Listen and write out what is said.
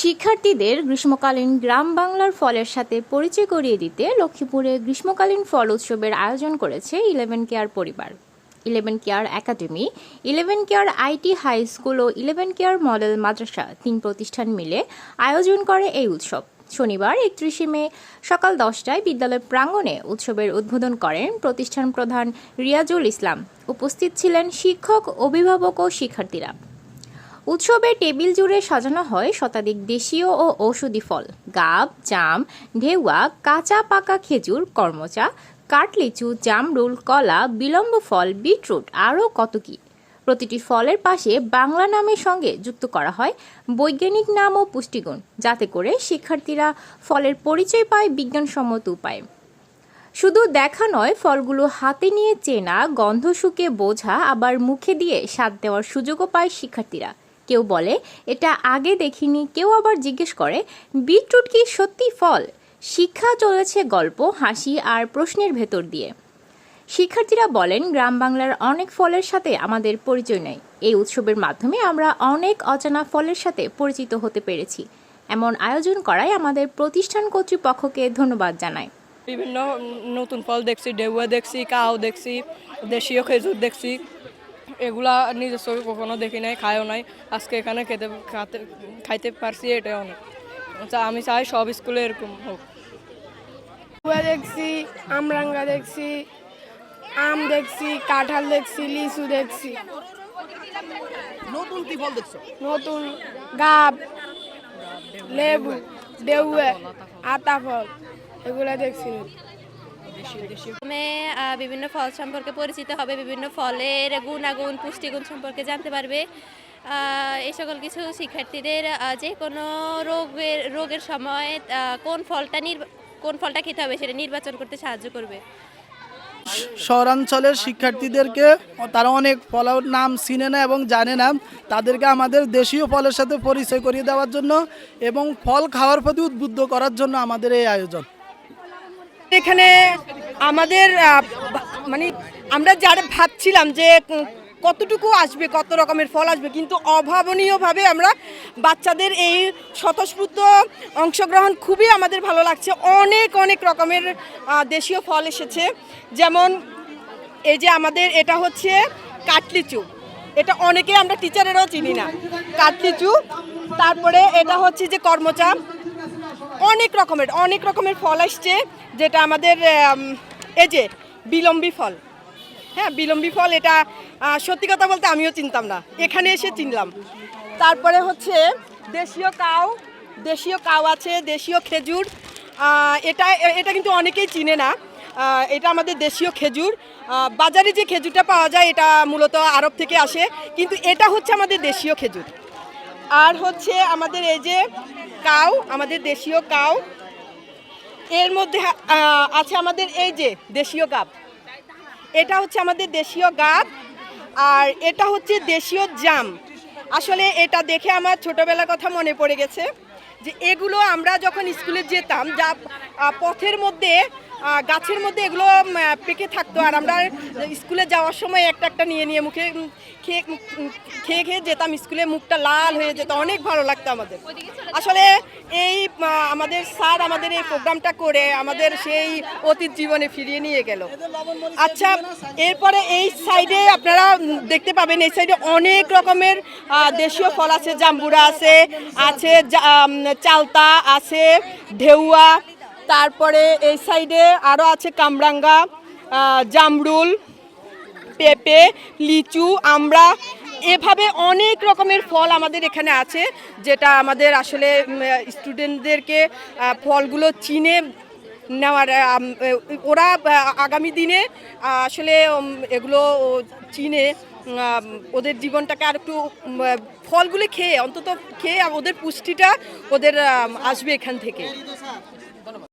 শিক্ষার্থীদের গ্রীষ্মকালীন গ্রাম বাংলার ফলের সাথে পরিচয় করিয়ে দিতে লক্ষ্মীপুরে গ্রীষ্মকালীন ফল উৎসবের আয়োজন করেছে ইলেভেন কেয়ার পরিবার। Eleven care academy, eleven care IT high school O eleven care model মাদ্রাসা তিন প্রতিষ্ঠান মিলে আয়োজন করে এই উৎসব। শনিবার একত্রিশে মে সকাল দশটায় বিদ্যালয় প্রাঙ্গণে উৎসবের উদ্বোধন করেন প্রতিষ্ঠান প্রধান রিয়াজুল ইসলাম। উপস্থিত ছিলেন শিক্ষক, অভিভাবক ও শিক্ষার্থীরা। উৎসবে টেবিল জুড়ে সাজানো হয় শতাধিক দেশীয় ও ঔষধি ফল। গাব, জাম ঢেউয়া কাঁচা পাকা খেজুর, কর্মচা, কাঠলিচু, জামরুল, কলা, বিলম্ব ফল, বিটরুট, আরও কত কী। প্রতিটি ফলের পাশে বাংলা নামের সঙ্গে যুক্ত করা হয় বৈজ্ঞানিক নাম ও পুষ্টিগুণ, যাতে করে শিক্ষার্থীরা ফলের পরিচয় পায় বিজ্ঞানসম্মত উপায়ে। শুধু দেখা নয়, ফলগুলো হাতে নিয়ে চেনা, গন্ধ শুকে বোঝা, আবার মুখে দিয়ে স্বাদ দেওয়ার সুযোগও পায় শিক্ষার্থীরা। কেউ বলে, এটা আগে দেখিনি। কেউ আবার জিজ্ঞেস করে, বিটরুট কি সত্যি ফল? শিক্ষা চলেছে গল্প, হাসি আর প্রশ্নের ভেতর দিয়ে। শিক্ষার্থীরা বলেন, গ্রাম বাংলার অনেক ফলের সাথে আমাদের পরিচয় নেই। এই উৎসবের মাধ্যমে আমরা অনেক অজানা ফলের সাথে পরিচিত হতে পেরেছি। এমন আয়োজন করায় আমাদের প্রতিষ্ঠান কর্তৃপক্ষকে ধন্যবাদ জানাই বিভিন্ন নতুন ফল দেখছি, ডেউয়া দেখছি কাউ দেখছি, দেশীয় খেজুর দেখছি। এগুলা নিজস্ব কখনো দেখি নাই খায়ও নাই। আজকে এখানে খেতে খাতে খাইতে পারছি এটাই অনেক আচ্ছা আমি চাই সব স্কুলে এরকম হোক। দেখছি আমরাঙ্গা দেখছি আম দেখছি কাঁঠাল দেখছি লিচু দেখছি। নতুন কি ফল দেখছ? নতুন গাব লেবু ডেউয়ে আতা ফল এগুলো দেখছি। বিভিন্ন ফল সম্পর্কে পরিচিত হবে, বিভিন্ন ফলের গুণাগুণ, পুষ্টিগুণ সম্পর্কে জানতে পারবে। এই সকল কিছু শিক্ষার্থীদের যে কোনো রোগের রোগের সময় কোন ফলটা কোন ফলটা খেতে হবে সেটা নির্বাচন করতে সাহায্য করবে। শহরাঞ্চলের শিক্ষার্থীদেরকে, তারা অনেক ফলের নাম চিনে না এবং জানে না, তাদেরকে আমাদের দেশীয় ফলের সাথে পরিচয় করিয়ে দেওয়ার জন্য এবং ফল খাওয়ার প্রতি উদ্বুদ্ধ করার জন্য আমাদের এই আয়োজন। এখানে আমাদের মানে আমরা যারা ভাবছিলাম যে কতটুকু আসবে, কত রকমের ফল আসবে, কিন্তু অভাবনীয়ভাবে আমরা বাচ্চাদের এই স্বতঃস্ফূর্ত অংশগ্রহণ খুবই আমাদের ভালো লাগছে। অনেক অনেক রকমের দেশীয় ফল এসেছে। যেমন এই যে আমাদের এটা হচ্ছে কাটলিচু। এটা অনেকে আমরা টিচারেরাও চিনি না। কাটলিচু, তারপরে এটা হচ্ছে যে কর্মচা। অনেক রকমের অনেক রকমের ফল আসছে, যেটা আমাদের এই যে বিলম্বী ফল। হ্যাঁ বিলম্বী ফল, এটা সত্যি কথা বলতে আমিও চিনতাম না। এখানে এসে চিনলাম। তারপরে হচ্ছে দেশীয় কাউ দেশীয় কাউ আছে, দেশীয় খেজুর এটা এটা কিন্তু অনেকেই চিনে না। এটা আমাদের দেশীয় খেজুর। বাজারে যে খেজুরটা পাওয়া যায়, এটা মূলত আরব থেকে আসে। কিন্তু এটা হচ্ছে আমাদের দেশীয় খেজুর। আর হচ্ছে আমাদের এই যে কাউ, আমাদের দেশীয় কাউ, এর মধ্যে আছে আমাদের এই যে দেশীয় গাব। এটা হচ্ছে আমাদের দেশীয় গাব আর এটা হচ্ছে দেশীয় জাম। আসলে এটা দেখে আমার ছোটবেলার কথা মনে পড়ে গেছে যে এগুলো আমরা যখন স্কুলে যেতাম, যা পথের মধ্যে গাছের মধ্যে এগুলো পেকে থাকতো। আর আমরা স্কুলে যাওয়ার সময় একটা একটা নিয়ে নিয়ে মুখে খেয়ে খেয়ে যেতাম স্কুলে, মুখটা লাল হয়ে যেত। অনেক ভালো লাগতো আমাদের। আসলে এই আমাদের স্যার আমাদের এই প্রোগ্রামটা করে আমাদের সেই অতীত জীবনে ফিরিয়ে নিয়ে গেল। আচ্ছা এরপরে এই সাইডে আপনারা দেখতে পাবেন, এই সাইডে অনেক রকমের দেশীয় ফল আছে। জাম্বুরা আছে আছে চালতা আছে, ঢেউয়া তারপরে এই সাইডে আরও আছে কামরাঙ্গা জামরুল, পেঁপে, লিচু, আমরা, এভাবে অনেক রকমের ফল আমাদের এখানে আছে, যেটা আমাদের আসলে স্টুডেন্টদেরকে ফলগুলো চিনে নেওয়ার ওরা আগামী দিনে আসলে এগুলো চিনে ওদের জীবনটাকে আর একটু ফলগুলো খেয়ে, অন্তত খেয়ে ওদের পুষ্টিটা ওদের আসবে এখান থেকে।